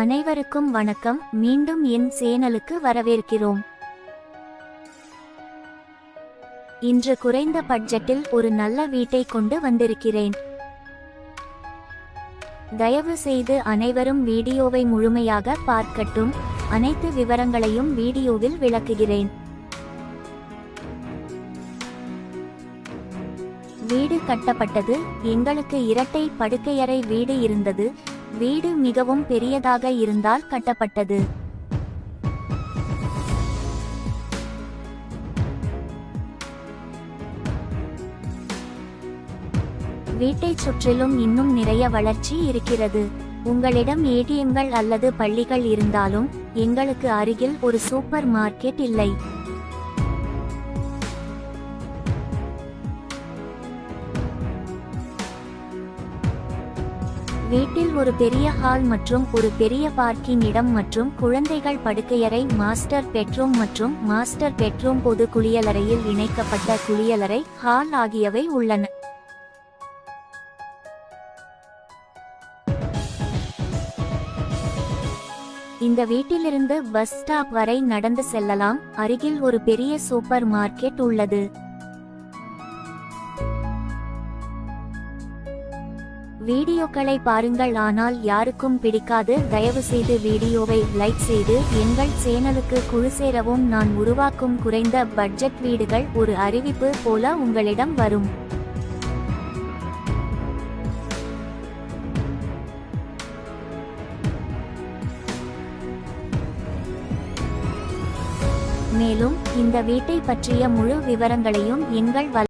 அனைவருக்கும் வணக்கம். மீண்டும் என் சேனலுக்கு வரவேற்கிறோம். இன்று குறைந்த பட்ஜெட்டில் ஒரு நல்ல வீட்டை கொண்டு வந்திருக்கிறேன். தயவு செய்து அனைவரும் வீடியோவை முழுமையாக பார்க்கட்டும். அனைத்து விவரங்களையும் வீடியோவில் விளக்குகிறேன். வீடு கட்டப்பட்டது. எங்களுக்கு இரட்டை படுக்கையறை வீடு இருந்தது. வீடு மிகவும் பெரியதாக இருந்தால் கட்டப்பட்டது. வீட்டைச் சுற்றிலும் இன்னும் நிறைய வளர்ச்சி இருக்கிறது. உங்களிடம் ஏடிஎம்கள் அல்லது பள்ளிகள் இருந்தாலும் எங்களுக்கு அருகில் ஒரு சூப்பர் மார்க்கெட் இல்லை. வீட்டில் ஒரு பெரிய ஹால் மற்றும் ஒரு பெரிய பார்க்கிங் இடம் மற்றும் குழந்தைகள் படுக்கையறை மாஸ்டர் பெட்ரூம் மற்றும் மாஸ்டர் பெட்ரூம் பொது குளியலறையில் இணைக்கப்பட்ட குளியலறை ஹால் ஆகியவை உள்ளன. இந்த வீட்டிலிருந்து பஸ் ஸ்டாப் வரை நடந்து செல்லலாம். அருகில் ஒரு பெரிய சூப்பர் மார்க்கெட் உள்ளது. வீடியோக்களை பாருங்கள். ஆனால் யாருக்கும் பிடிக்காது. தயவு செய்து வீடியோவை லைக் செய்து எங்கள் சேனலுக்கு குழு சேரவும். நான் உருவாக்கும் குறைந்த பட்ஜெட் வீடுகள் ஒரு அறிவிப்பு போல உங்களிடம் வரும். மேலும் இந்த வீட்டை பற்றிய முழு விவரங்களையும் எங்கள்